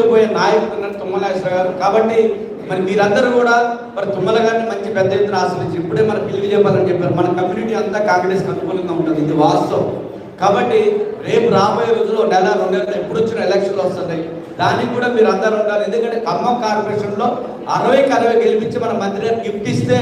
పోయే నాయకుడు ఉన్నారు తుమ్మలేశ్వర గారు. కాబట్టి మరి మీరందరూ కూడా మరి తుమ్మల గారిని మంచి పెద్ద ఎత్తున ఆశ్రయించి ఇప్పుడే మన పిలుపు చెప్పాలని చెప్పారు. మన కమ్యూనిటీ అంతా కాంగ్రెస్ అనుకూలంగా ఉంటుంది. ఇది వాస్తవం. కాబట్టి రేపు రాబోయే రోజుల్లో నెల రెండు నెలలు ఎప్పుడు వచ్చిన ఎలక్షన్లు వస్తున్నాయి. దానికి కూడా మీరు అందరూ ఉండాలి. ఎందుకంటే ఖమ్మం కార్పొరేషన్లో అరవైకి అరవై గెలిపించి మన మంత్రి గారికి గిఫ్ట్ ఇస్తే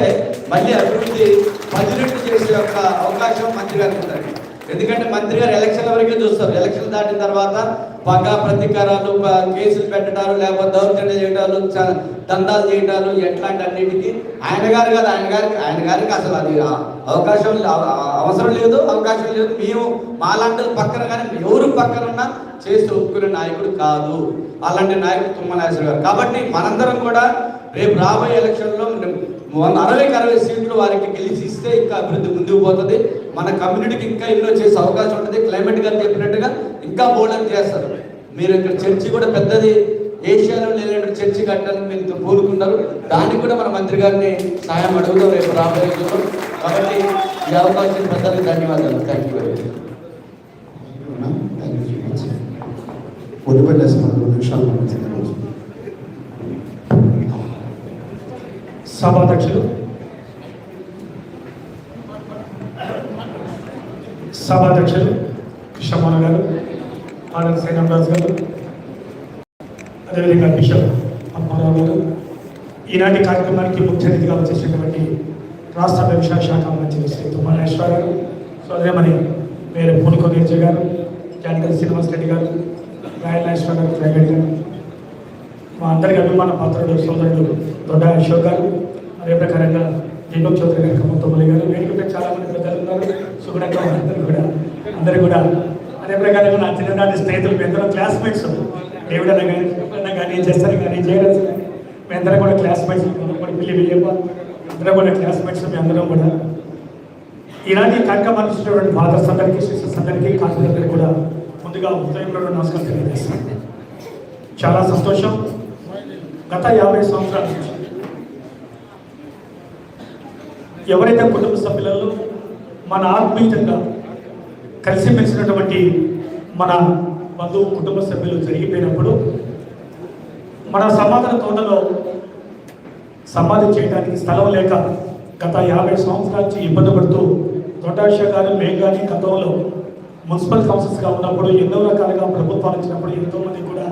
మళ్ళీ అభివృద్ధి పది రెట్లు చేసే యొక్క అవకాశం మంత్రి గారికి ఉంటుంది. ఎందుకంటే మంత్రి గారు ఎలక్షన్ వరకే చూస్తారు. ఎలక్షన్ దాటిన తర్వాత పగ ప్రతీకారాలు కేసులు పెట్టడాలు లేకపోతే దౌర్జన్యం చేయడాలు దందాలు చేయడాలు ఎట్లాంటి అన్నిటికీ ఆయన గారు కదా ఆయన గారికి ఆయన గారికి అసలు అది అవకాశం అవ- అవసరం లేదు అవకాశం లేదు. మేము మాలాంటి పక్కన కానీ ఎవరు పక్కన ఉన్నా చేసి ఒప్పుకునే నాయకుడు కాదు. అలాంటి నాయకుడు తుమ్మనాశ్వర గారు. కాబట్టి మనందరం కూడా రేపు రాబోయే ఎలక్షన్లో వంద అరవైకి అరవై సీట్లు వారికి గెలిచి ఇస్తే ఇంకా అభివృద్ధి ముందుకు పోతుంది. మన కమ్యూనిటీకి ఇంకా ఎన్నో చేసే అవకాశం ఉంటుంది. క్లైమేట్ గారు చెప్పినట్టుగా ఇంకా బోల్డర్ చేస్తారు. మీరు ఇక్కడ చర్చి కూడా పెద్దది. ఏషియాలో లేనటువంటి చర్చి కట్టాలని మీరు కోరుకున్నారు దానికి కూడా మన మంత్రి గారిని సహాయం అడుగుదాం రేపు రాబోయే కాబట్టి ఈ అవకాశం పెద్దలకు ధన్యవాదాలు. థ్యాంక్ యూ వెరీ మచ్ సభాధ్యక్షులు సభాధ్యక్షులు కృష్ణమోహన్ గారు ఆనంద్ శ్రీరామరాజు గారు అదేవిధంగా బిషప్ అప్పారావు గారు. ఈనాటి కార్యక్రమానికి ముఖ్య అతిథిగా వచ్చేసినటువంటి రాష్ట్ర వ్యవసాయ శాఖ మంత్రి శ్రీ తుమ్మనేశ్వర గారు సో అదేమని వేరే పూనుకొనేజ గారు జానకల్ శ్రీనివాస్ రెడ్డి గారు రాయలేశ్వర గారు ప్రైవేట్ గారు. మా అందరికి అభిమాన పాత్రుడు సోదరుడు దొడ్డ అశోక్ గారు. అదే ప్రకారంగా రెండో చౌదరి గారు కమ్మతొమ్మలి గారు వేదికపై చాలా మంది పెద్దలు ఉన్నారు. సుగుణంగా అందరూ కూడా అందరూ కూడా అదే ప్రకారంగా నా చిన్ననాటి స్నేహితులు మీ క్లాస్మేట్స్ దేవుడు అన్న కానీ అన్న కానీ చేస్తారు? కానీ జయరాజ్ కానీ మీ అందరం కూడా క్లాస్మేట్స్ కూడా పిల్లి విజయప్ప అందరం కూడా క్లాస్మేట్స్ మీ అందరం కూడా. ఇలాంటి కనుక చూసినటువంటి ఫాదర్స్ అందరికీ సిస్టర్స్ అందరికీ కాన్సెప్ట్ అందరికీ కూడా ముందుగా ఉదయంలో నమస్కారం తెలియజేస్తాను. చాలా సంతోషం. గత యాభై సంవత్సరాల నుంచి ఎవరైతే కుటుంబ సభ్యులలో మన ఆత్మీయంగా కలిసిమెలిసినటువంటి మన బంధువు కుటుంబ సభ్యులు జరిగిపోయినప్పుడు మన సమాధాన తోటలో సమాధి చేయడానికి స్థలం లేక గత యాభై సంవత్సరాల నుంచి ఇబ్బంది పడుతూ తోటాష గారు మేము కానీ గతంలో మున్సిపల్ కౌన్సిల్స్గా ఉన్నప్పుడు ఎన్నో రకాలుగా ప్రభుత్వాలు ఇచ్చినప్పుడు ఎంతోమంది కూడా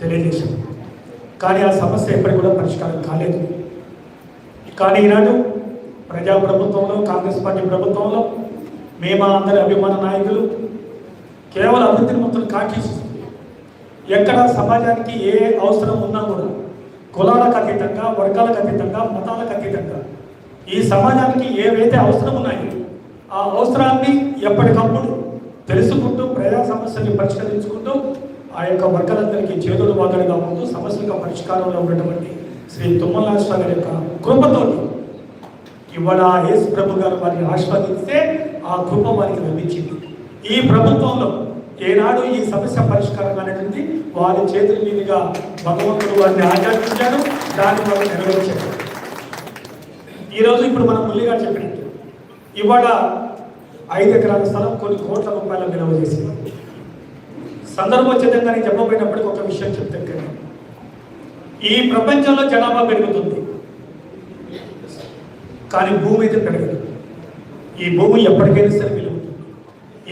తెలియజేశాం. కానీ ఆ సమస్య ఎప్పటికీ కూడా పరిష్కారం కాలేదు. కానీ ఈనాడు ప్రజా ప్రభుత్వంలో కాంగ్రెస్ పార్టీ ప్రభుత్వంలో మేమా అందరి అభిమాన నాయకులు కేవలం అభివృద్ధిని మొత్తం కాంక్షిస్తుంది ఎక్కడ సమాజానికి ఏ అవసరం ఉన్నా కూడా కులాలకు అతీతంగా వర్గాలకు అతీతంగా మతాలకు అతీతంగా ఈ సమాజానికి ఏవైతే అవసరం ఉన్నాయో ఆ అవసరాన్ని ఎప్పటికప్పుడు తెలుసుకుంటూ ప్రజా సమస్యల్ని పరిష్కరించుకుంటూ ఆ యొక్క వర్గాలందరికీ చేతులు వాదడుగా ఉంటూ సమస్యలకు పరిష్కారంలో ఉన్నటువంటి శ్రీ తుమ్మల గారి యొక్క కృపతోటి ఇవాళ యేసు ప్రభు గారు వారిని ఆస్వాదిస్తే ఆ కృప వారికి లభించింది. ఈ ప్రభుత్వంలో ఏనాడు ఈ సమస్య పరిష్కారం అనేటువంటి వారి చేతుల మీదుగా భగవంతుడు వారిని ఆజ్ఞాపించాడు దాన్ని వారు నెరవేర్చాడు ఈరోజు ఇప్పుడు మనం ముల్లిగా చెప్పినట్టు ఇవాళ ఐదు ఎకరాల స్థలం కొన్ని కోట్ల రూపాయల విలువ చేసింది. సందర్భోచితంగా నేను చెప్పబోయినప్పటికీ ఒక విషయం చెప్తాను. ఈ ప్రపంచంలో జనాభా పెరుగుతుంది. కానీ భూమి అయితే పెరగదు. ఈ భూమి ఎప్పటికైనా సరే విలువ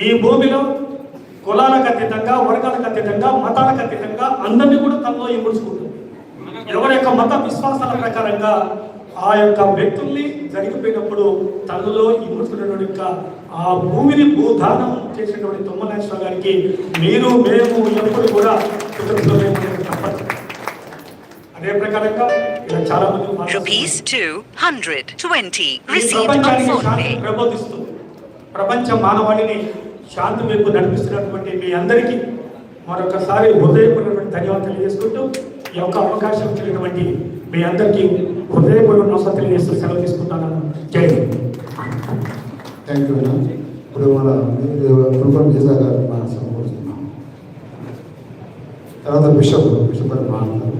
ఈ భూమిలో కులాలకు అతీతంగా వర్గాలకు అతీతంగా మతాలకు అతీతంగా అందరినీ కూడా తనలో ఇముడుచుకుంటుంది. ఎవరి యొక్క మత విశ్వాసాల ప్రకారంగా ఆ యొక్క వ్యక్తుల్ని జరిగిపోయినప్పుడు తనలో ఇముడుచుకున్నటువంటి యొక్క ఆ భూమిని భూదానం చేసినటువంటి తుమ్మనేశ్వర గారికి మీరు మేము ఎప్పుడు కూడా కృతజ్ఞతలు తప్పదు అదే ప్రకారంగా ఇలా చాలా మంది మాట్లాడుతున్నారు. Rupees 220 ఈ received on ప్రపంచానికి phone శాంతి pay. ప్రబోధిస్తూ ప్రపంచ మానవాళిని శాంతి వైపు నడిపిస్తున్నటువంటి మీ అందరికీ మరొకసారి హృదయపూర్వకమైన ధన్యవాదాలు తెలియజేసుకుంటూ ఈ యొక్క అవకాశం ఇచ్చినటువంటి మీ అందరికీ హృదయపూర్వక నమస్కారం తెలియజేస్తూ సెలవు తీసుకుంటాను. జై హింద్. థ్యాంక్ యూ మేడం ఇప్పుడు మన మన సమకూరుస్తున్నాం తర్వాత బిషప్ బిషప్ మాట్లాడతారు.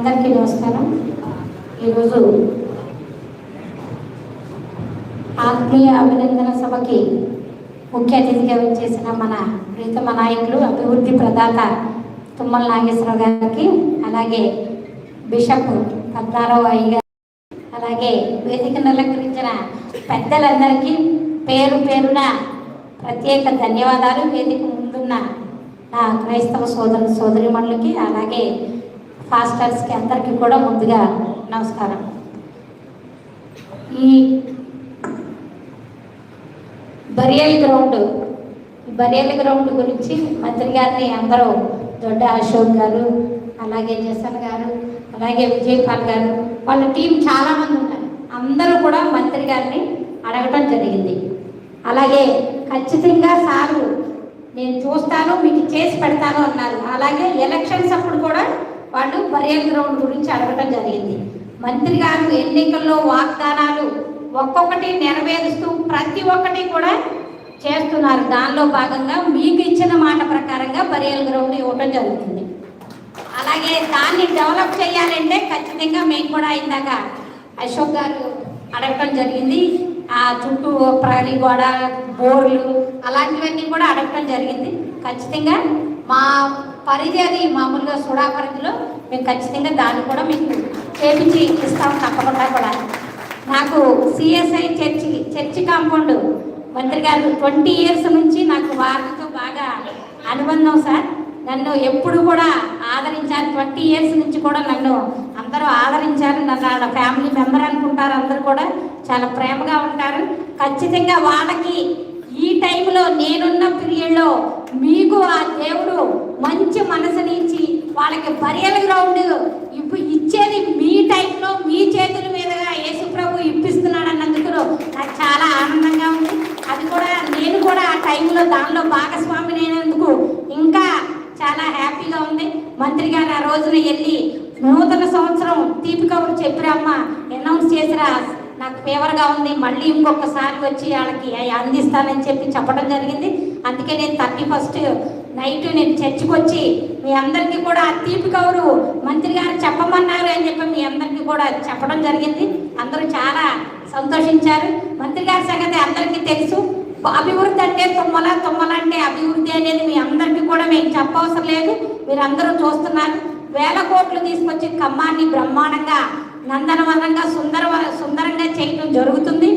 అందరికీ నమస్కారం. ఈరోజు ఆత్మీయ అభినందన సభకి ముఖ్య అతిథిగా వచ్చేసిన మన ప్రీతమ నాయకులు అభివృద్ధి ప్రదాత తుమ్మల నాగేశ్వరరావు గారికి అలాగే బిషప్ పద్మారావు అయ్య గారు అలాగే వేదికను నిలకరించిన పెద్దలందరికీ పేరు పేరున ప్రత్యేక ధన్యవాదాలు. వేదిక ముందున్న నా క్రైస్తవ సోదరు సోదరిమణులకి అలాగే పాస్టర్స్కి అందరికీ కూడా ముందుగా నమస్కారం. ఈ బరియల్ గ్రౌండ్ బరియల్ గ్రౌండ్ గురించి మంత్రి గారిని అందరూ దొడ్డ అశోక్ గారు అలాగే జసన్ గారు అలాగే విజయపాల్ గారు వాళ్ళ టీం చాలామంది ఉన్నారు అందరూ కూడా మంత్రి గారిని అడగటం జరిగింది. అలాగే ఖచ్చితంగా సారు నేను చూస్తాను మీకు చేసి పెడతాను అన్నారు. అలాగే ఎలక్షన్స్ అప్పుడు కూడా వాళ్ళు పరేడ్ గ్రౌండ్ గురించి అడగటం జరిగింది. మంత్రి గారు ఎన్నికల్లో వాగ్దానాలు ఒక్కొక్కటి నెరవేరుస్తూ ప్రతి ఒక్కటి కూడా చేస్తున్నారు. దానిలో భాగంగా మీకు ఇచ్చిన మాట ప్రకారంగా బరియల్ గ్రౌండ్ ఇవ్వటం జరుగుతుంది. అలాగే దాన్ని డెవలప్ చేయాలంటే ఖచ్చితంగా మేము కూడా ఇందాక అశోక్ గారు అడగటం జరిగింది. ఆ చుట్టూ ప్రహరీ గోడ బోర్లు అలాంటివన్నీ కూడా అడగటం జరిగింది. ఖచ్చితంగా మా పరిధి అది మామూలుగా సుడా పరిధిలో మేము ఖచ్చితంగా దాన్ని కూడా మీకు చేపించి ఇస్తాం తప్పకుండా కూడా. నాకు సిఎస్ఐ చర్చి చర్చి కాంపౌండ్ మంత్రి గారు ట్వంటీ ఇయర్స్ నుంచి నాకు వారితో బాగా అనుబంధం సార్. నన్ను ఎప్పుడు కూడా ఆదరించారు. ట్వంటీ ఇయర్స్ నుంచి కూడా నన్ను అందరూ ఆదరించారు. నన్ను వాళ్ళ ఫ్యామిలీ మెంబర్ అనుకుంటారు అందరూ కూడా. చాలా ప్రేమగా ఉంటారు. ఖచ్చితంగా వాళ్ళకి ఈ టైంలో నేనున్న పీరియడ్లో మీకు ఆ దేవుడు మంచి మనసుని ఇచ్చి వాళ్ళకి బరియల్ గ్రౌండ్ ఇప్పుడు ఇచ్చేది మీ టైంలో మీ చేతుల మీదుగా యేసుప్రభు ఇప్పిస్తున్నాడు అన్నందుకు నాకు చాలా ఆనందంగా ఉంది. అది కూడా నేను కూడా ఆ టైంలో దానిలో భాగస్వామి అయినందుకు ఇంకా చాలా హ్యాపీగా ఉంది. మంత్రి గారు ఆ రోజున వెళ్ళి నూతన సంవత్సరం తీపి కబురు చెప్పిరమ్మ. అనౌన్స్ చేసిరా నాకు ఫేవర్గా ఉంది. మళ్ళీ ఇంకొకసారి వచ్చి వాళ్ళకి అందిస్తానని చెప్పి చెప్పడం జరిగింది. అందుకే నేను థర్టీ ఫస్ట్ నైట్ నేను చర్చికి వచ్చి మీ అందరికీ కూడా ఆ తీపి కౌరు మంత్రి గారు చెప్పమన్నారు అని చెప్పి మీ అందరికీ కూడా చెప్పడం జరిగింది. అందరూ చాలా సంతోషించారు. మంత్రి గారి సంగతి అందరికీ తెలుసు. అభివృద్ధి అంటే తుమ్మల తుమ్మల అంటే అభివృద్ధి అనేది మీ అందరికీ కూడా మేము చెప్పవసరం లేదు. మీరు అందరూ చూస్తున్నారు. వేల కోట్లు తీసుకొచ్చి ఖమ్మాన్ని బ్రహ్మాండంగా నందనవనంగా సుందర సుందరంగా చేయడం జరుగుతుంది.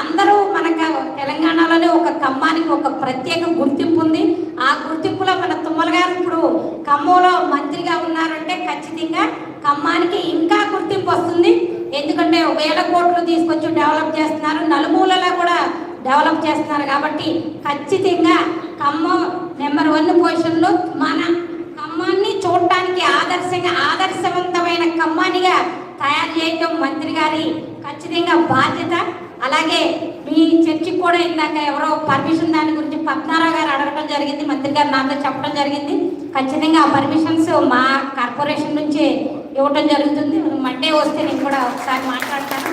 అందరూ మనకు తెలంగాణలోనే ఒక ఖమ్మానికి ఒక ప్రత్యేక గుర్తింపు ఉంది. ఆ గుర్తింపులో మన తుమ్మల గారు ఇప్పుడు ఖమ్మంలో మంత్రిగా ఉన్నారంటే ఖచ్చితంగా ఖమ్మానికి ఇంకా గుర్తింపు వస్తుంది. ఎందుకంటే వేల కోట్లు తీసుకొచ్చి డెవలప్ చేస్తున్నారు. నలుమూలలో కూడా డెవలప్ చేస్తున్నారు కాబట్టి ఖచ్చితంగా ఖమ్మం నెంబర్ వన్ పొజిషన్లో మన ఖమ్మాన్ని చూడటానికి ఆదర్శంగా ఆదర్శవంతమైన ఖమ్మానిగా తయారు చేయటం మంత్రి గారి ఖచ్చితంగా బాధ్యత. అలాగే మీ చర్చికి కూడా ఇందాక ఎవరో పర్మిషన్ దాని గురించి పద్మారావు గారు అడగడం జరిగింది మంత్రి గారు నాతో చెప్పడం జరిగింది. ఖచ్చితంగా ఆ పర్మిషన్స్ మా కార్పొరేషన్ నుంచి ఇవ్వటం జరుగుతుంది. మండే వస్తే నేను కూడా ఒకసారి మాట్లాడతాను.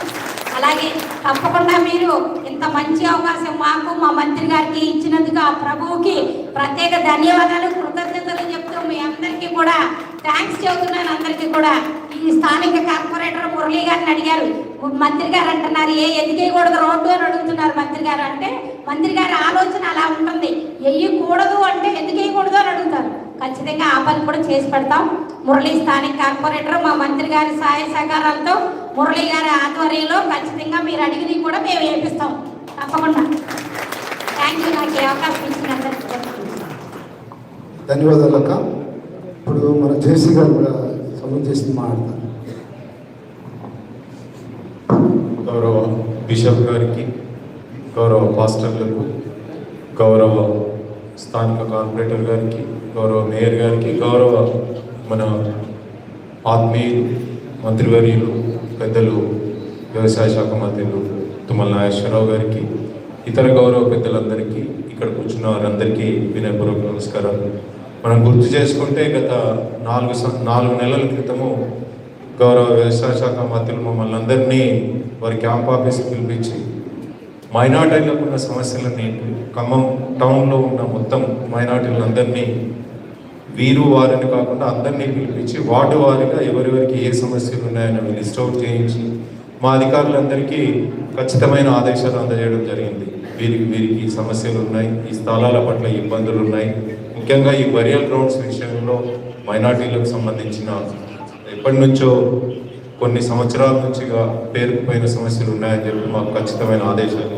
అలాగే తప్పకుండా మీరు ఇంత మంచి అవకాశం మాకు మా మంత్రి గారికి ఇచ్చినందుకు ఆ ప్రభువుకి ప్రత్యేక ధన్యవాదాలు కృతజ్ఞతలు చెప్తూ మీ అందరికీ కూడా థ్యాంక్స్ చెబుతున్నాను అందరికీ కూడా. ఈ స్థానిక కార్పొరేటర్ మురళీ గారిని అడిగారు. మంత్రి గారు అంటున్నారు ఏ ఎదిగేయకూడదు రోడ్డు అని అడుగుతున్నారు మంత్రి గారు. అంటే మంత్రి గారి ఆలోచన అలా ఉంటుంది. ఎయ్యకూడదు అంటే ఎందుకేయకూడదు అని అడుగుతారు. ఖచ్చితంగా ఆ పని కూడా చేసి పెడతాం. మురళీ స్థానిక కార్పొరేటర్ మా మంత్రి గారి సహాయ సహకారాలతో మురళీ గారి ఆధ్వర్యంలో ఖచ్చితంగా మీరు అడిగినవి కూడా మేము వేపిస్తాం. తప్పకుండా. థ్యాంక్ యూ నాకు ఈ అవకాశం ఇచ్చినందుకు ధన్యవాదాలు అక్క. ఇప్పుడు మన జేసీ గారు కూడా సమయం చేసి మాట్లాడతారు. గౌరవ బిషప్ గారికి గౌరవ పాస్టర్లకు గౌరవ స్థానిక కార్పొరేటర్ గారికి గౌరవ మేయర్ గారికి గౌరవ మన ఆత్మీయులు మంత్రివర్యులు పెద్దలు వ్యవసాయ శాఖ మంత్రులు తుమ్మల నాగేశ్వరరావు గారికి ఇతర గౌరవ పెద్దలందరికీ ఇక్కడ కూర్చున్న వారందరికీ వినయపూర్వక నమస్కారం మనం గుర్తు చేసుకుంటే గత నాలుగు నాలుగు నెలల క్రితము గౌరవ వ్యవసాయ శాఖ మంత్రులు మమ్మల్ని అందరినీ వారి క్యాంప్ ఆఫీస్కి పిలిపించి మైనార్టీలకు ఉన్న సమస్యలని ఖమ్మం టౌన్లో ఉన్న మొత్తం మైనార్టీలందరినీ వీరు వారిని కాకుండా అందరినీ పిలిపించి వార్డు వారిగా ఎవరెవరికి ఏ సమస్యలు ఉన్నాయని లిస్ట్ అవుట్ చేయించి మా అధికారులందరికీ ఖచ్చితమైన ఆదేశాలు అందజేయడం జరిగింది. వీరికి వీరికి సమస్యలు ఉన్నాయి ఈ స్థలాల పట్ల ఇబ్బందులు ఉన్నాయి. ముఖ్యంగా ఈ బరియల్ గ్రౌండ్స్ విషయంలో మైనార్టీలకు సంబంధించిన ఎప్పటి నుంచో కొన్ని సంవత్సరాల నుంచిగా పేరుకుపోయిన సమస్యలు ఉన్నాయని చెప్పి మాకు ఖచ్చితమైన ఆదేశాలు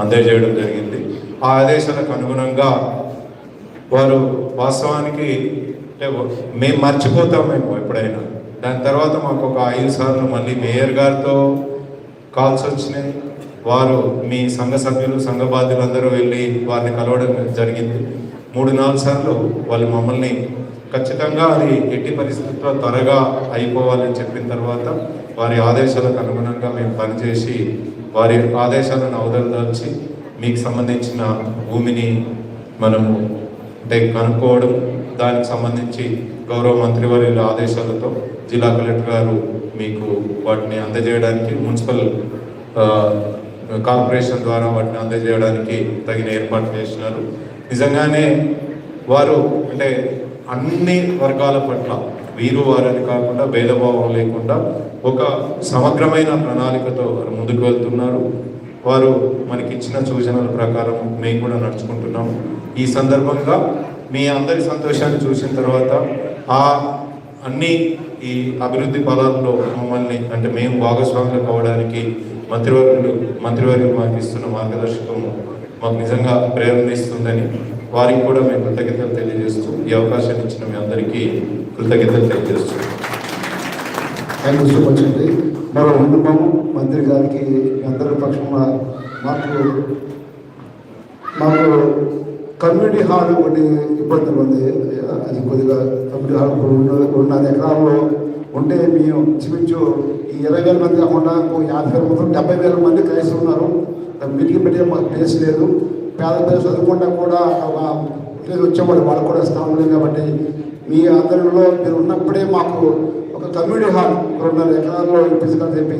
అందజేయడం జరిగింది. ఆ ఆదేశాలకు అనుగుణంగా వారు వాస్తవానికి అంటే మేము మర్చిపోతామేమో ఎప్పుడైనా. దాని తర్వాత మాకు ఒక ఐదు సార్లు మళ్ళీ మేయర్ గారితో కాల్స్ వచ్చినాయి. వారు మీ సంఘ సభ్యులు సంఘ బాధ్యులందరూ వెళ్ళి వారిని కలవడం జరిగింది. మూడు నాలుగు సార్లు వాళ్ళు మమ్మల్ని ఖచ్చితంగా అది ఎట్టి పరిస్థితుల్లో త్వరగా అయిపోవాలని చెప్పిన తర్వాత వారి ఆదేశాలకు అనుగుణంగా మేము పనిచేసి వారి ఆదేశాలను అవదలదాల్చి మీకు సంబంధించిన భూమిని మనము అంటే కనుక్కోవడం దానికి సంబంధించి గౌరవ మంత్రివర్యుల ఆదేశాలతో జిల్లా కలెక్టర్ గారు మీకు వాటిని అందజేయడానికి మున్సిపల్ కార్పొరేషన్ ద్వారా వాటిని అందజేయడానికి తగిన ఏర్పాటు చేసినారు. నిజంగానే వారు అంటే అన్ని వర్గాల పట్ల వీరు వారని కాకుండా భేదభావం లేకుండా ఒక సమగ్రమైన ప్రణాళికతో వారు ముందుకు వెళ్తున్నారు. వారు మనకి ఇచ్చిన సూచనల ప్రకారం మేము కూడా నడుచుకుంటున్నాము ఈ సందర్భంగా మీ అందరి సంతోషాన్ని చూసిన తర్వాత ఆ అన్ని ఈ అభివృద్ధి పదాల్లో మమ్మల్ని అంటే మేము భాగస్వాములు కావడానికి మంత్రివర్యులు మంత్రివర్యులు మాకు ఇస్తున్న మార్గదర్శకం మాకు నిజంగా ప్రేరణిస్తుందని వారికి కూడా మేము కృతజ్ఞతలు తెలియజేస్తూ ఈ అవకాశాన్ని ఇచ్చిన మీ అందరికీ కృతజ్ఞతలు తెలియజేస్తున్నాం థ్యాంక్ యూ సో మచ్ అండి. మరో కుటుంబము మంత్రి గారికి అందరి పక్షంగా మాకు మాకు కమ్యూనిటీ హాల్ కొన్ని ఇబ్బందులు ఉంది. అది కొద్దిగా కమ్యూనిటీ హాల్ ఇప్పుడు ఉన్నది ఎకరాల్లో ఉంటే మేము చూపించు ఈ ఇరవై వేల మంది కాకుండా ఇంకో యాభై వేల మంది డెబ్బై వేల మంది క్రైస్తవులు ఉన్నారు. మీటింగ్ పెట్టే మాకు ప్లేస్ లేదు. పేద పేద చదువుకుంటా కూడా ఒక లేదు వచ్చేవాళ్ళు వాళ్ళు కూడా స్థానం లేదు కాబట్టి మీ అందరిలో మీరు ఉన్నప్పుడే మాకు ఒక కమ్యూనిటీ హాల్ రెండున్నర ఎకరాల్లో ఇప్పించాలని చెప్పి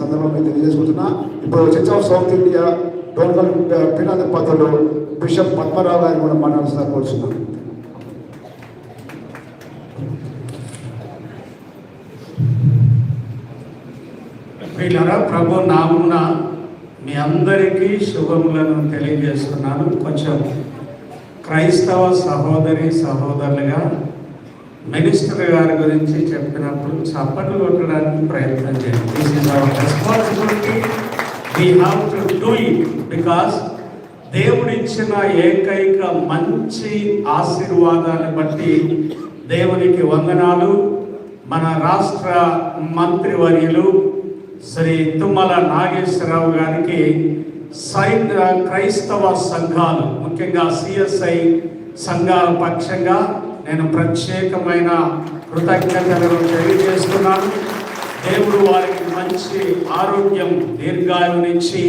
సందర్భంగా మీకు తెలియజేసుకుంటున్నా. ఇప్పుడు church of south India Dornakal పీఠాధిపతులు బిషప్ పద్మరావు గారిని కూడా మాట్లాడుతున్నా కోరుతున్నాను ప్రియులారా ప్రభు నామున మీ అందరికీ శుభములను తెలియజేస్తున్నాను. కొంచెం క్రైస్తవ సహోదరి సహోదరులుగా మినిస్టర్ గారి గురించి చెప్పినప్పుడు చప్పట్లు కొట్టడానికి ప్రయత్నం చేయండి. This is our responsibility we have to do it because దేవుడిచ్చిన ఏకైక మంచి ఆశీర్వాదాన్ని బట్టి దేవునికి వందనాలు. మన రాష్ట్ర మంత్రివర్యులు శ్రీ తుమ్మల నాగేశ్వరరావు గారికి సైన్ క్రైస్తవ సంఘాలు ముఖ్యంగా సిఎస్ఐ సంఘాల పక్షంగా నేను ప్రత్యేకమైన కృతజ్ఞతలను తెలియజేస్తున్నాను. దేవుడు వారికి మంచి ఆరోగ్యం దీర్ఘాయునిచ్చి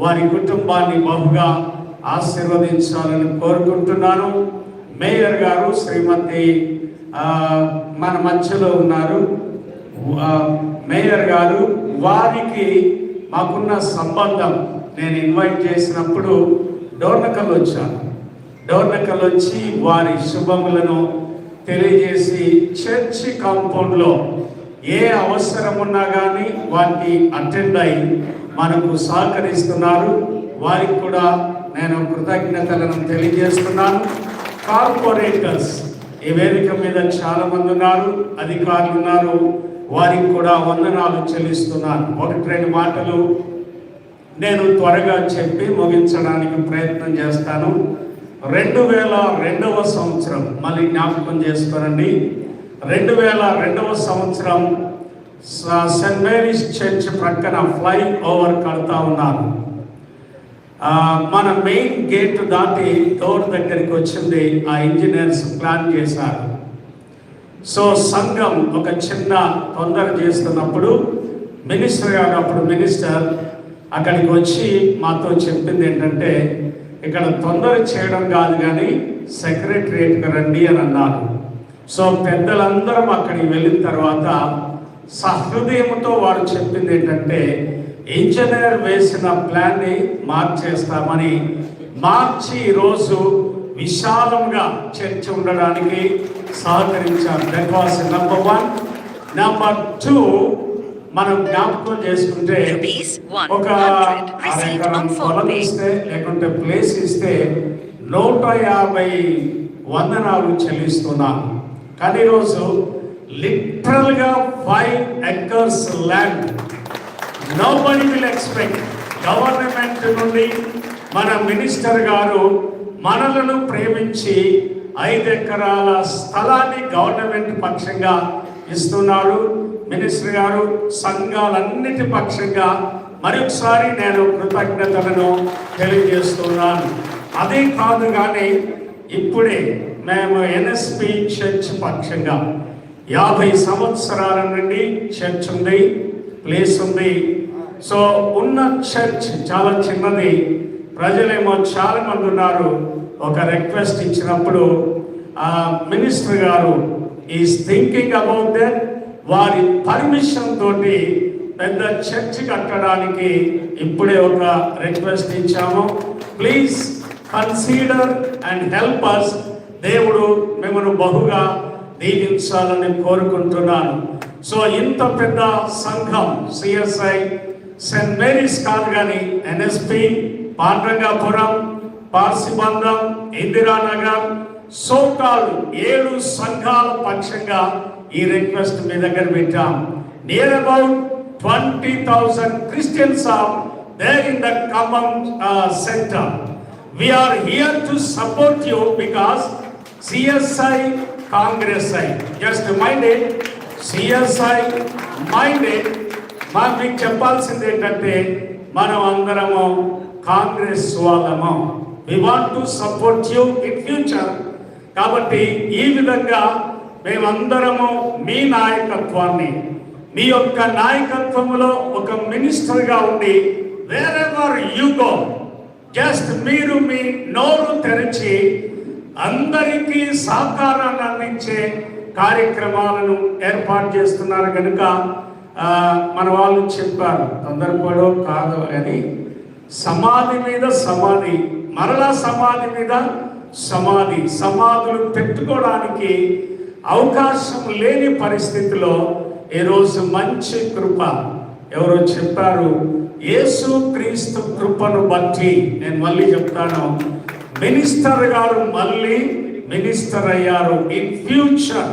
వారి కుటుంబాన్ని బహుగా ఆశీర్వదించాలని కోరుకుంటున్నాను. మేయర్ గారు శ్రీమతి మన మధ్యలో ఉన్నారు. మేయర్ గారు వారికి మాకున్న సంబంధం నేను ఇన్వైట్ చేసినప్పుడు డోర్నకల్ వచ్చాను. డోర్నకల్ వచ్చి వారి శుభములను తెలియజేసి చర్చి కాంపౌండ్లో ఏ అవసరం ఉన్నా కానీ వాటిని అటెండ్ అయి మనకు సహకరిస్తున్నారు. వారికి కూడా నేను కృతజ్ఞతలను తెలియజేస్తున్నాను. కార్పొరేటర్స్ ఈ వేదిక మీద చాలా మంది ఉన్నారు అధికారులు ఉన్నారు. వారికి కూడా వందనాలు చెల్లిస్తున్నాను. ఒకటి రెండు మాటలు నేను త్వరగా చెప్పి ముగించడానికి ప్రయత్నం చేస్తాను. రెండు వేల రెండవ సంవత్సరం. మళ్ళీ జ్ఞాపకం చేసుకోనండి రెండు వేల రెండవ సంవత్సరం సెంట్ మేరీస్ చర్చ్ ప్రక్కన ఫ్లై ఓవర్ కడతా ఉన్నారు. మన మెయిన్ గేట్ దాటి డోర్ దగ్గరికి వచ్చింది. ఆ ఇంజనీర్స్ ప్లాన్ చేశారు. సో సంఘం ఒక చిన్న తొందర చేస్తున్నప్పుడు మినిస్టర్ గారు అప్పుడు మినిస్టర్ అక్కడికి వచ్చి మాతో చెప్పింది ఏంటంటే ఇక్కడ తొందర చేయడం కాదు కానీ సెక్రటరియట్కి రండి అని అన్నారు. సో పెద్దలందరం అక్కడికి వెళ్ళిన తర్వాత సహృదయంతో వారు చెప్పింది ఏంటంటే ఇంజనీర్ వేసిన ప్లాన్ని మార్చేస్తామని మార్చి ఈరోజు విశాలంగా చర్చ ఉండడానికి సహకరించారు. That was number one number two మనం జ్ఞాపకం చేసుకుంటే ఒక 100 received అరెకరం on phone పొలం. ఇస్తే లేకుంటే ప్లేస్ ఇస్తే నూట యాభై వందనాలు చెల్లిస్తున్నాం కానీ ఈరోజు లిటరల్గా five acres land nobody will expect government నుండి మన మినిస్టర్ గారు మనలను ప్రేమించి ఐదు ఎకరాల స్థలాన్ని గవర్నమెంట్ పక్షంగా ఇస్తున్నాడు. మినిస్టర్ గారు సంఘాలన్నిటి పక్షంగా మరొకసారి నేను కృతజ్ఞతలను తెలియజేస్తున్నాను. అదే కాదు కానీ ఇప్పుడే మేము ఎన్ఎస్పి చర్చ్ పక్షంగా యాభై సంవత్సరాల నుండి చర్చ్ ఉంది ప్లేస్ ఉంది. సో ఉన్న చర్చ్ చాలా చిన్నది. ప్రజలేమో చాలా మంది ఉన్నారు. ఒక రిక్వెస్ట్ ఇచ్చినప్పుడు ఆ మినిస్టర్ గారు ఈజ్ థింకింగ్ అబౌట్ దట్ వారి పర్మిషన్ తోటి పెద్ద చర్చ్ కట్టడానికి ఇప్పుడే ఒక రిక్వెస్ట్ ఇచ్చాము. Please consider and help us దేవుడు మిమ్మల్ని బహుగా దీవించాలని కోరుకుంటున్నాను. సో ఇంత పెద్ద సంఘం సిఎస్ఐ సెయింట్ మేరీస్ కాదు కానీ ఎన్ఎస్పి పాండ్రంగాపురం పార్సిబంధం ఇందిరానగర్ సోకాలు ఏడు సంఘాల పక్షంగా ఈ రిక్వెస్ట్ మీ దగ్గర పెట్టాం. Near about twenty thousand Christians are there in the Khammam centre we are here to support you because CSI Congress I just minded CSI minded మనం మీకు చెప్పాల్సింది ఏంటంటే మనం అందరము కాంగ్రెస్ వాళ్ళము. We want to support you in future కాబట్టి ఈ విధంగా మేమందరము మీ నాయకత్వాన్ని మీ యొక్క నాయకత్వంలో ఒక మినిస్టర్గా ఉండి వేరెవర్ యూగో జస్ట్ మీరు మీ నోరు తెరిచి అందరికీ సహకారాన్ని అందించే కార్యక్రమాలను ఏర్పాటు చేస్తున్నారు కనుక మన వాళ్ళు చెప్పారు తొందరపడో కాదు అని. సమాధి మీద సమాధి మరలా సమాధి మీద సమాధి. సమాధులు పెట్టుకోవడానికి అవకాశం లేని పరిస్థితిలో ఈరోజు మంచి కృప ఎవరో చెప్పారు. యేసు క్రీస్తు కృపను బట్టి నేను మళ్ళీ చెప్తాను. మినిస్టర్ గారు మళ్ళీ మినిస్టర్ అయ్యారు. ఇన్ ఫ్యూచర్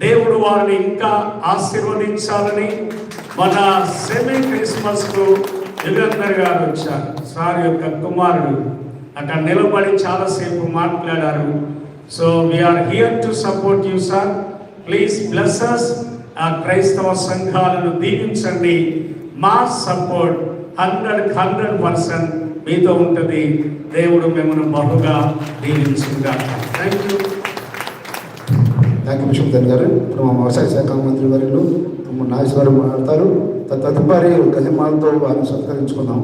దేవుడు వారిని ఇంకా ఆశీర్వదించాలని మన సెమీ క్రిస్మస్కు యుగంధర్ గారు వచ్చారు. సార్ యొక్క కుమారుడు. అక్కడ నిలబడి చాలాసేపు మాట్లాడారు. So we are here to support you sir please bless us ఆ క్రైస్తవ సంఘాలను దీవించండి మా సపోర్ట్ హండ్రెడ్ హండ్రెడ్ పర్సెంట్ మీతో ఉంటుంది. దేవుడు మిమ్మల్ని బహుగా దీవించుగా thank you thank you Viswanathan గారు. ఇప్పుడు మా వ్యవసాయ శాఖ మంత్రి వర్యులు తుమ్మ నాగేశ్వర గారు మాట్లాడతారు తదుపరి గజమాలతో వారిని సత్కరించుకుందాం.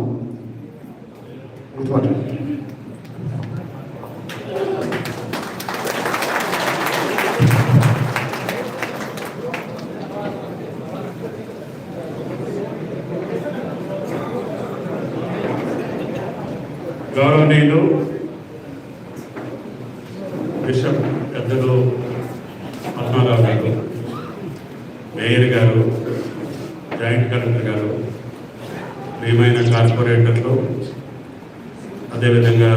గౌరవనీయులు బిషప్ పెద్దలు పద్మారావు గారు మేయర్ గారు జాయింట్ కలెక్టర్ గారు ప్రియమైన కార్పొరేటర్లు అదేవిధంగా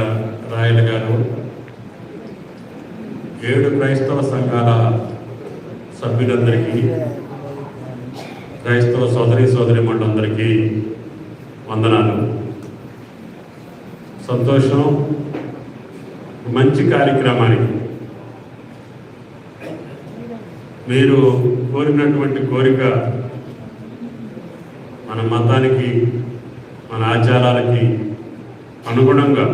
రాయల గారు ఏడు క్రైస్తవ సంఘాల సభ్యులందరికీ క్రైస్తవ సోదరి సోదరి మండలందరికీ వందనాలు. సంతోషం మంచి కార్యక్రమానికి. మీరు కోరినటువంటి కోరిక మన మతానికి మన ఆచారాలకి అనుగుణంగా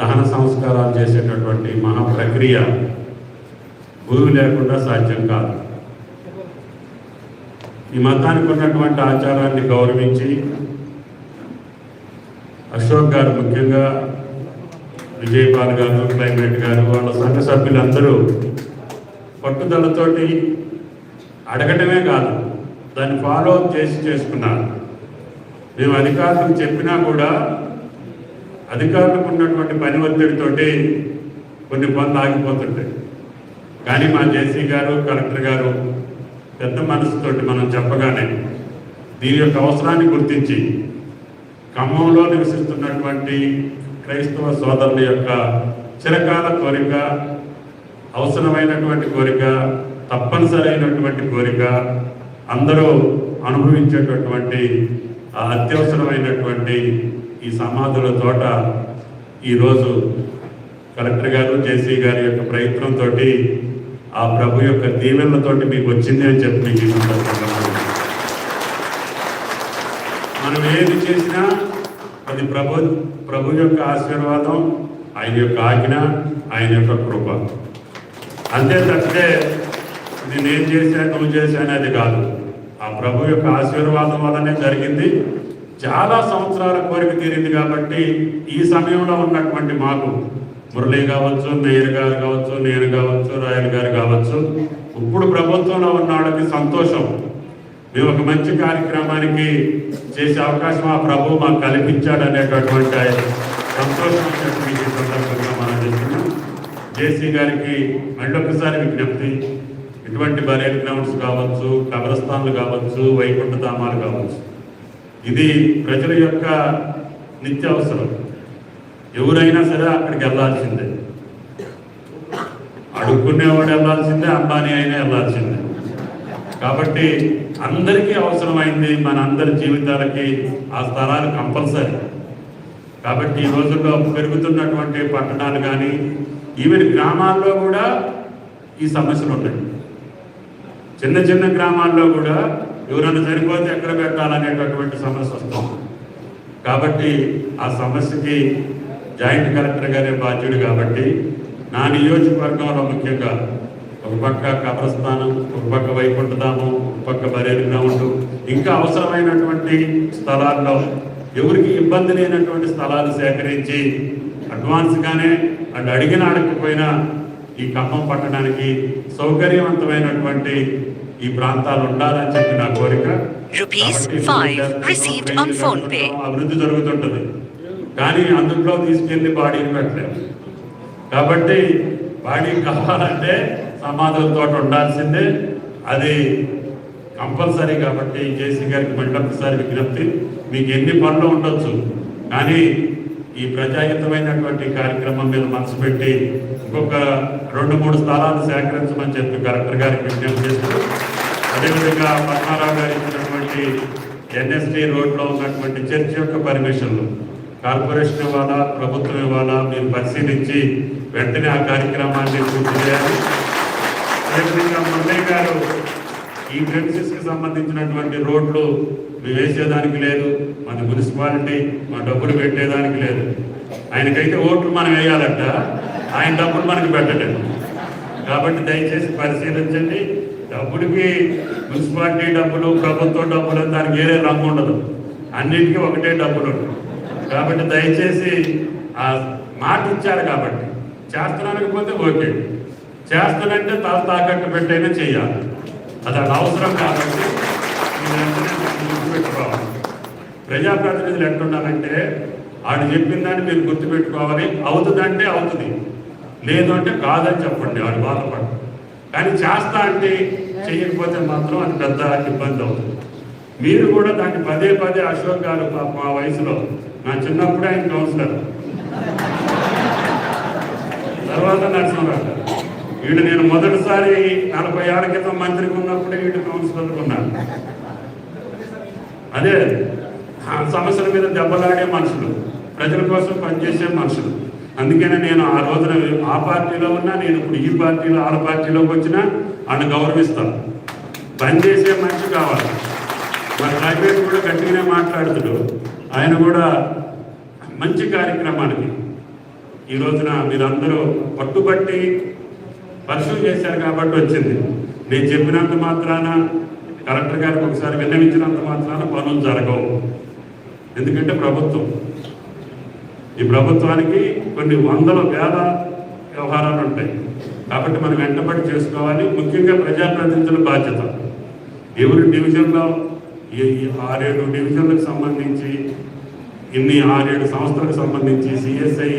దహన సంస్కారాలు చేసేటటువంటి మహా ప్రక్రియ గురువు లేకుండా సాధ్యం కాదు. ఈ మతానికి ఉన్నటువంటి ఆచారాన్ని గౌరవించి అశోక్ గారు ముఖ్యంగా విజయపాల్ గారు క్లైమేట్ గారు వాళ్ళ సంఘ సభ్యులందరూ పట్టుదలతోటి అడగటమే కాదు దాన్ని ఫాలో అప్ చేసి చేసుకున్నారు. మేము అధికారులకు చెప్పినా కూడా అధికారులకు ఉన్నటువంటి పని ఒత్తిడితోటి కొన్ని పనులు ఆగిపోతుంటాయి. కానీ మా జేసీ గారు కలెక్టర్ గారు పెద్ద మనసుతోటి మనం చెప్పగానే దీని యొక్క అవసరాన్ని గుర్తించి ఖమ్మంలో నివసిస్తున్నటువంటి క్రైస్తవ సోదరుల యొక్క చిరకాల కోరిక అవసరమైనటువంటి కోరిక తప్పనిసరి అయినటువంటి కోరిక అందరూ అనుభవించేటటువంటి అత్యవసరమైనటువంటి ఈ సమాధుల తోట ఈరోజు కలెక్టర్ గారు జేసీ గారి యొక్క ప్రయత్నంతో ఆ ప్రభు యొక్క దీవెనలతోటి మీకు వచ్చింది అని చెప్పి మీకు సందర్భంగా మనం ఏది చేసినా అది ప్రభు ప్రభు యొక్క ఆశీర్వాదం ఆయన యొక్క ఆజ్ఞ ఆయన యొక్క కృప. అంతే తప్పితే నేనేం చేశాను నువ్వు చేశాను అది కాదు. ఆ ప్రభు యొక్క ఆశీర్వాదం వల్లనే జరిగింది. చాలా సంవత్సరాల కోరిక తీరింది కాబట్టి ఈ సమయంలో ఉన్నటువంటి మాకు మురళి కావచ్చు మేయర్ గారు కావచ్చు నేను కావచ్చు రాయల్ గారు కావచ్చు ఇప్పుడు ప్రభుత్వంలో ఉన్నాడని సంతోషం. మేము ఒక మంచి కార్యక్రమానికి చేసే అవకాశం ఆ ప్రభు మాకు కల్పించాడు అనేటటువంటి సంతోషం మీకు సందర్భంగా మనం చేస్తున్నాం జేసీ గారికి మళ్ళీ ఒకసారి విజ్ఞప్తి. ఇటువంటి బరేల్ గ్రౌండ్స్ కావచ్చు కబరస్థాన్లు కావచ్చు వైకుంఠ ధామాలు కావచ్చు. ఇది ప్రజల యొక్క నిత్య అవసరం ఎవరైనా సరే అక్కడికి వెళ్ళాల్సిందే. అడుక్కునేవాడు వెళ్ళాల్సిందే అంబానీ అయినా వెళ్ళాల్సిందే. కాబట్టి అందరికీ అవసరమైంది మన అందరి జీవితాలకి ఆ స్థలాలు కంపల్సరీ. కాబట్టి ఈ రోజుల్లో పెరుగుతున్నటువంటి పట్టణాలు కానీ ఈవెన్ గ్రామాల్లో కూడా ఈ సమస్యలు ఉన్నాయి. చిన్న చిన్న గ్రామాల్లో కూడా ఎవరైనా సరిపోతే ఎక్కడ పెట్టాలనేటటువంటి సమస్య వస్తుంది కాబట్టి ఆ సమస్యకి జాయింట్ కలెక్టర్ గారే బాధ్యుడు కాబట్టి నా నియోజకవర్గంలో ముఖ్యంగా ఒక పక్క కబ్రస్థానం ఒక పక్క వైకుంఠధామం ఒక పక్క బరేలి గ్రౌండ్. ఇంకా అవసరమైనటువంటి స్థలాల్లో ఎవరికి ఇబ్బంది లేనటువంటి స్థలాలు సేకరించి అడ్వాన్స్గానే అండ్ అడిగిన అడగకపోయినా ఈ ఖమ్మం పట్టడానికి సౌకర్యవంతమైనటువంటి ఈ ప్రాంతాలు ఉండాలని చెప్పి నా కోరిక. అభివృద్ధి జరుగుతుంటుంది. కానీ అందులో తీసుకెళ్ళి బాడీని పెట్టలేము. కాబట్టి బాడీ కావాలంటే సమాధులతో ఉండాల్సిందే. అది కంపల్సరీ కాబట్టి జేసీ గారికి మళ్ళీ ఒకసారి విజ్ఞప్తి మీకు ఎన్ని పనులు ఉండొచ్చు కానీ ఈ ప్రజాహితమైనటువంటి కార్యక్రమం మీద మనసు పెట్టి ఇంకొక రెండు మూడు స్థలాలు సేకరించమని చెప్పి కలెక్టర్ గారికి విజ్ఞప్తి చేస్తూ అదేవిధంగా పద్మారావు గారు ఇచ్చినటువంటి ఎన్ఎస్టీ రోడ్లో ఉన్నటువంటి చర్చ్ యొక్క పర్మిషన్లు కార్పొరేషన్ ఇవ్వాలా ప్రభుత్వం ఇవ్వాలా మీరు పరిశీలించి వెంటనే ఆ కార్యక్రమాన్ని పూర్తి చేయాలి. అదేవిధంగా మురళీ గారు ఈ ప్రెమిసెస్కి సంబంధించినటువంటి రోడ్లు వేసేదానికి లేదు మన మున్సిపాలిటీ మన డబ్బులు పెట్టేదానికి లేదు. ఆయనకైతే ఓట్లు మనం వేయాలంట ఆయన డబ్బులు మనకి పెట్టడం కాబట్టి దయచేసి పరిశీలించండి. డబ్బులకి మున్సిపాలిటీ డబ్బులు ప్రభుత్వం డబ్బులు దానికి వేరే రంగు ఉండదు. అన్నిటికీ ఒకటే డబ్బులు కాబట్టి దయచేసి ఆ మాట ఇచ్చారు కాబట్టి. చేస్తున్నానకపోతే ఓకే. చేస్తానంటే తల తాకట్టు పెట్టైనా చేయాలి. అది అది అవసరం కాబట్టి గుర్తుపెట్టుకోవాలి. ప్రజాప్రతినిధులు ఎంటున్నారంటే ఆడు చెప్పిన దాన్ని మీరు గుర్తుపెట్టుకోవాలి. అవుతుందంటే అవుతుంది. లేదు అంటే కాదని చెప్పండి వాడు బాధపడు కానీ చేస్తా అంటే చేయకపోతే మాత్రం అది పెద్ద ఇబ్బంది అవుతుంది. మీరు కూడా దాన్ని పదే పదే అశోక్ గారు మా వయసులో నా చిన్నప్పుడే ఆయన కౌన్సిలర్. తర్వాత నరసింహరావు గారు. వీడు నేను మొదటిసారి నలభై ఏళ్ళ క్రితం మంత్రికి ఉన్నప్పుడే వీడు కౌన్సిలర్ ఉన్నాను అదే ఆ సమస్యల మీద దెబ్బలాడే మనుషులు ప్రజల కోసం పనిచేసే మనుషులు. అందుకనే నేను ఆ రోజున ఆ పార్టీలో ఉన్నా నేను ఇప్పుడు ఈ పార్టీలో ఆ పార్టీలోకి వచ్చినా ఆయన గౌరవిస్తాను. పనిచేసే మనిషి కావాలి. మన ప్రైవేట్ కూడా గట్టిగానే మాట్లాడుతుడు. ఆయన కూడా మంచి కార్యక్రమానికి. ఈ రోజున మీరందరూ పట్టుబట్టి పరిశీలన చేశారు కాబట్టి వచ్చింది. నేను చెప్పినంత మాత్రాన కలెక్టర్ గారికి ఒకసారి విన్నవించినంత మాత్రాన పనులు జరగవు. ఎందుకంటే ప్రభుత్వం. ఈ ప్రభుత్వానికి కొన్ని వందల వేల వ్యవహారాలు ఉంటాయి. కాబట్టి మనం వెంటబడి చేసుకోవాలి. ముఖ్యంగా ప్రజాప్రతినిధుల బాధ్యత. ఎవరి డివిజన్లో ఈ ఆరేడు డివిజన్లకు సంబంధించి ఇన్ని ఆరేడు సంస్థలకు సంబంధించి సిఎస్ఐ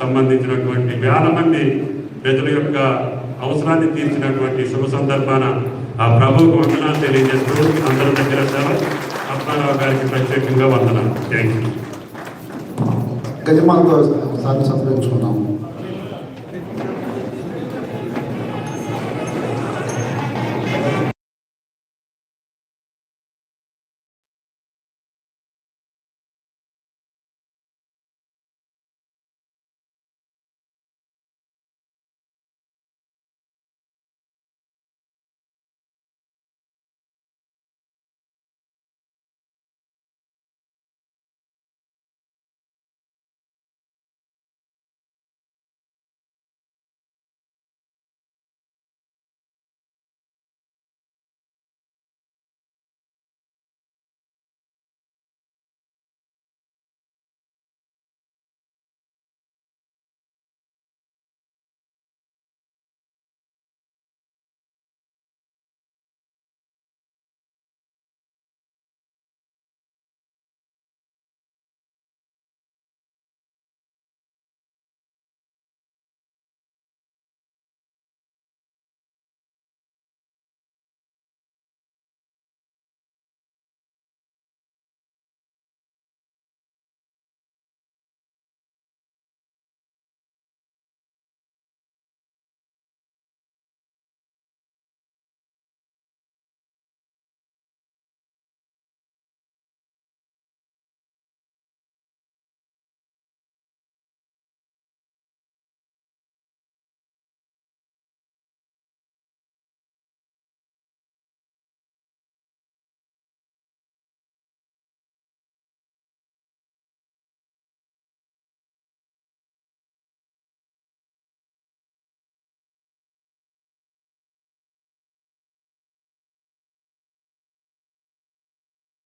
సంబంధించినటువంటి వేల మంది ప్రజల యొక్క అవసరాన్ని తీర్చినటువంటి శుభ సందర్భాన ఆ ప్రభువుకు వందనాలు తెలియజేస్తూ అందరి దగ్గర సెలవు అప్పారావు గారికి ప్రత్యేకంగా వందనాలు. Thank you. గజమాలతో ఒకసారి